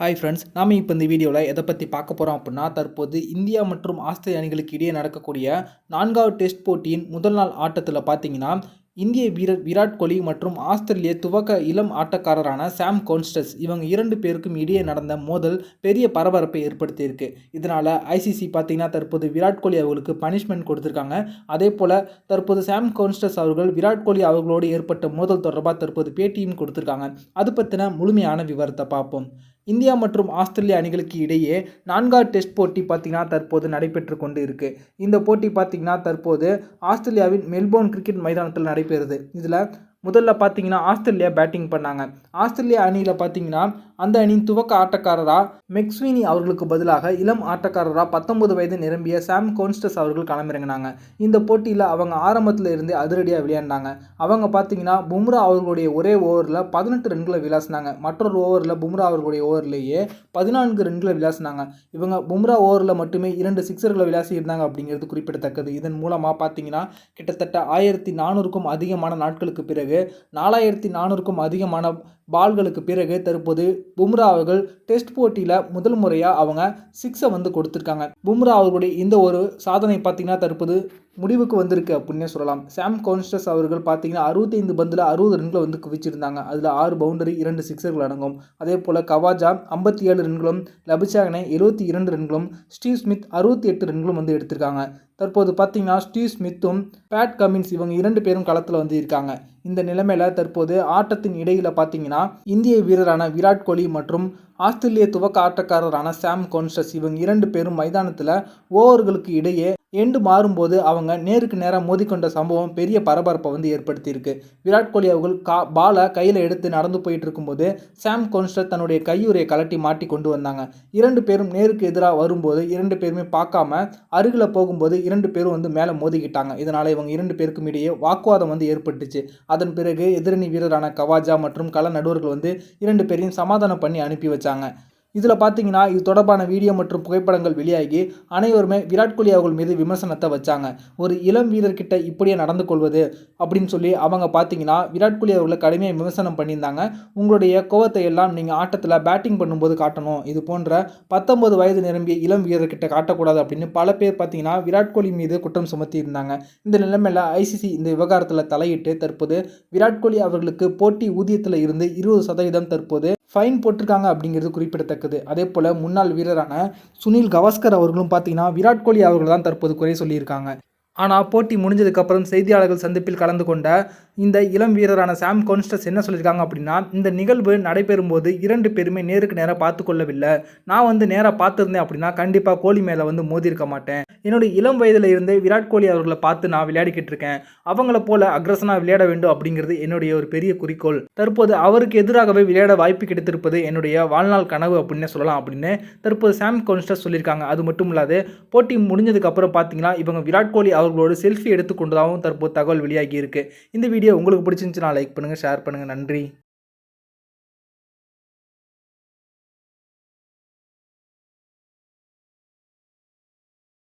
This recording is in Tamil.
ஹாய் ஃப்ரெண்ட்ஸ் நாம் இப்போ இந்த வீடியோவில் எதை பற்றி பார்க்க போகிறோம் அப்படின்னா தற்போது இந்தியா மற்றும் ஆஸ்திரேலிய அணிகளுக்கு இடையே நடக்கக்கூடிய நான்காவது டெஸ்ட் போட்டியின் முதல் நாள் ஆட்டத்தில் பார்த்தீங்கன்னா இந்திய வீரர் விராட் கோலி மற்றும் ஆஸ்திரேலிய துவக்க இளம் ஆட்டக்காரரான சாம் கோன்ஸ்டஸ் இவங்க இரண்டு பேருக்கும் இடையே நடந்த மோதல் பெரிய பரபரப்பை ஏற்படுத்தியிருக்கு. இதனால் ஐசிசி பார்த்தீங்கன்னா தற்போது விராட் கோலி அவர்களுக்கு பனிஷ்மெண்ட் கொடுத்துருக்காங்க. அதே போல் தற்போது சாம் கோன்ஸ்டஸ் அவர்கள் விராட் கோலி அவர்களோடு ஏற்பட்ட மோதல் தொடர்பாக தற்போது பேட்டியும் கொடுத்துருக்காங்க. அது பற்றின முழுமையான விவரத்தை பார்ப்போம். இந்தியா மற்றும் ஆஸ்திரேலிய அணிகளுக்கு இடையே நான்காவது டெஸ்ட் போட்டி பார்த்திங்கன்னா தற்போது நடைபெற்று கொண்டு இருக்குது இந்த போட்டி பார்த்திங்கன்னா தற்போது ஆஸ்திரேலியாவின் மெல்போர்ன் கிரிக்கெட் மைதானத்தில் நடைபெறுது. இதில் முதல்ல பார்த்தீங்கன்னா ஆஸ்திரேலியா பேட்டிங் பண்ணாங்க. ஆஸ்திரேலியா அணியில் பார்த்தீங்கன்னா அந்த அணியின் துவக்க ஆட்டக்காரராக மெக்ஸ்வினி அவர்களுக்கு பதிலாக இளம் ஆட்டக்காரராக பத்தொன்பது வயது நிரம்பிய சாம் கோன்ஸ்டஸ் அவர்கள் களமிறங்கினாங்க. இந்த போட்டியில் அவங்க ஆரம்பத்தில் இருந்தே அதிரடியாக விளையாண்டாங்க. அவங்க பார்த்தீங்கன்னா பும்ரா அவர்களுடைய ஒரே ஓவரில் பதினெட்டு ரன்களை விளாசினாங்க. மற்றொரு ஓவரில் பும்ரா அவர்களுடைய ஓவர்லேயே பதினான்கு ரன்களை விளாசினாங்க. இவங்க பும்ரா ஓவரில் மட்டுமே இரண்டு சிக்ஸர்களை விளாசி இருந்தாங்க அப்படிங்கிறது குறிப்பிடத்தக்கது. இதன் மூலமாக பார்த்தீங்கன்னா கிட்டத்தட்ட ஆயிரத்தி நானூறுக்கும் அதிகமான நாட்களுக்கு பிறகு நாலாயிரத்தி நானூறுக்கும் அதிகமான பால்களுக்கு பிறகு தற்போது பும்ரா அவர்கள் டெஸ்ட் போட்டியில் முதல் முறையாக அவங்க சிக்ஸை வந்து கொடுத்துருக்காங்க. பும்ரா அவர்களுடைய இந்த ஒரு சாதனை பார்த்திங்கன்னா தற்போது முடிவுக்கு வந்திருக்கு அப்படின்னே சொல்லலாம். சாம் கான்ஸ்டஸ் அவர்கள் பார்த்தீங்கன்னா அறுபத்தைந்து பந்தில் அறுபது ரன்களை வந்து குவிச்சிருந்தாங்க. அதில் ஆறு பவுண்டரி இரண்டு சிக்ஸர்கள் அடங்கும். அதே போல் கவாஜா ஐம்பத்தி ஏழு ரன்களும் லபிச்சாகனே எழுபத்தி இரண்டு ரன்களும் ஸ்டீவ் ஸ்மித் அறுபத்தி எட்டு ரன்களும் வந்து எடுத்திருக்காங்க. தற்போது பார்த்தீங்கன்னா ஸ்டீவ் ஸ்மித்தும் பேட் கமின்ஸ் இவங்க இரண்டு பேரும் களத்தில் வந்து இருக்காங்க. இந்த நிலைமையில் தற்போது ஆட்டத்தின் இடையில் பார்த்தீங்கன்னா இந்திய வீரரான விராட் கோலி மற்றும் ஆஸ்திரேலிய துவக்க ஆட்டக்காரரான சாம் கான்ஸ்டஸ் இவங்க இரண்டு பேரும் மைதானத்தில் ஓவர்களுக்கு இடையே எண்டு மாறும்போது அவங்க நேருக்கு நேராக மோதிக்கொண்ட சம்பவம் பெரிய பரபரப்பை வந்து ஏற்படுத்தியிருக்கு. விராட் கோலி அவர்கள் கா பாலை கையில் எடுத்து நடந்து போயிட்டு இருக்கும்போது சாம் கொன்ஸ்டர் தன்னுடைய கையுறையை கலட்டி மாட்டி கொண்டு வந்தாங்க. இரண்டு பேரும் நேருக்கு எதிராக வரும்போது இரண்டு பேருமே பார்க்காம அருகில் போகும்போது இரண்டு பேரும் வந்து மேலே மோதிக்கிட்டாங்க. இதனால் இவங்க இரண்டு பேருக்கும் இடையே வாக்குவாதம் வந்து ஏற்பட்டுச்சு. அதன் பிறகு எதிரணி வீரரான கவாஜா மற்றும் கள நடுவர்கள் வந்து இரண்டு பேரையும் சமாதானம் பண்ணி அனுப்பி வச்சாங்க. இதில் பார்த்தீங்கன்னா இது தொடர்பான வீடியோ மற்றும் புகைப்படங்கள் வெளியாகி அனைவருமே விராட் கோலி அவர்கள் மீது விமர்சனத்தை வச்சாங்க. ஒரு இளம் வீரர்கிட்ட இப்படியே நடந்து கொள்வது அப்படின்னு சொல்லி அவங்க பார்த்தீங்கன்னா விராட் கோலி அவர்களை கடுமையாக விமர்சனம் பண்ணியிருந்தாங்க. உங்களுடைய கோவத்தை எல்லாம் நீங்கள் ஆட்டத்தில் பேட்டிங் பண்ணும்போது காட்டணும். இது போன்ற பத்தொன்பது வயது நிரம்பிய இளம் வீரர்கிட்ட காட்டக்கூடாது அப்படின்னு பல பேர் பார்த்தீங்கன்னா விராட் கோலி மீது குற்றம் சுமத்தி இருந்தாங்க இந்த நிலைமையில் ஐசிசி இந்த விவகாரத்தில் தலையிட்டு தற்போது விராட் கோலி அவர்களுக்கு போட்டி ஊதியத்தில் இருந்து இருபது சதவீதம் தற்போது ஃபைன் போட்டிருக்காங்க அப்படிங்கிறது குறிப்பிடத்தக்கது. அதே போல் முன்னாள் வீரரான சுனில் கவாஸ்கர் அவர்களும் பார்த்தீங்கன்னா விராட் கோலி அவர்கள் தான் தற்போது குறை சொல்லியிருக்காங்க. ஆனால் போட்டி முடிஞ்சதுக்கப்புறம் செய்தியாளர்கள் சந்திப்பில் கலந்து கொண்ட இந்த இளம் வீரரான சாம் கான்ஸ்டஸ் என்ன சொல்லியிருக்காங்க அப்படின்னா இந்த நிகழ்வு நடைபெறும்போது இரண்டு பேருமே நேருக்கு நேராக பார்த்து கொள்ளவில்லை நான் வந்து நேராக பார்த்துருந்தேன் அப்படின்னா கண்டிப்பாக கோலி மேலே வந்து மோதிருக்க மாட்டேன். என்னுடைய இளம் வயதில் இருந்தே விராட் கோலி அவர்களை பார்த்து நான் விளையாடிக்கிட்டு இருக்கேன். அவங்கள போல அக்ரஸனாக விளையாட வேண்டும் அப்படிங்கிறது என்னுடைய ஒரு பெரிய குறிக்கோள். தற்போது அவருக்கு எதிராகவே விளையாட வாய்ப்பு கிடைத்திருப்பது என்னுடைய வாழ்நாள் கனவு அப்படின்னு சொல்லலாம் அப்படின்னு தற்போது சாம் கான்ஸ்டஸ் சொல்லியிருக்காங்க. அது மட்டும் இல்லாது போட்டி முடிஞ்சதுக்கப்புறம் பார்த்தீங்கன்னா இவங்க விராட் கோலி அவர்களோடு செல்ஃபி எடுத்துக்கொண்டதாகவும் தற்போது தகவல் வெளியாகி இருக்கு. இந்த வீடியோ உங்களுக்கு பிடிச்சிருந்துச்சுன்னா லைக் பண்ணுங்கள் ஷேர் பண்ணுங்கள் நன்றி.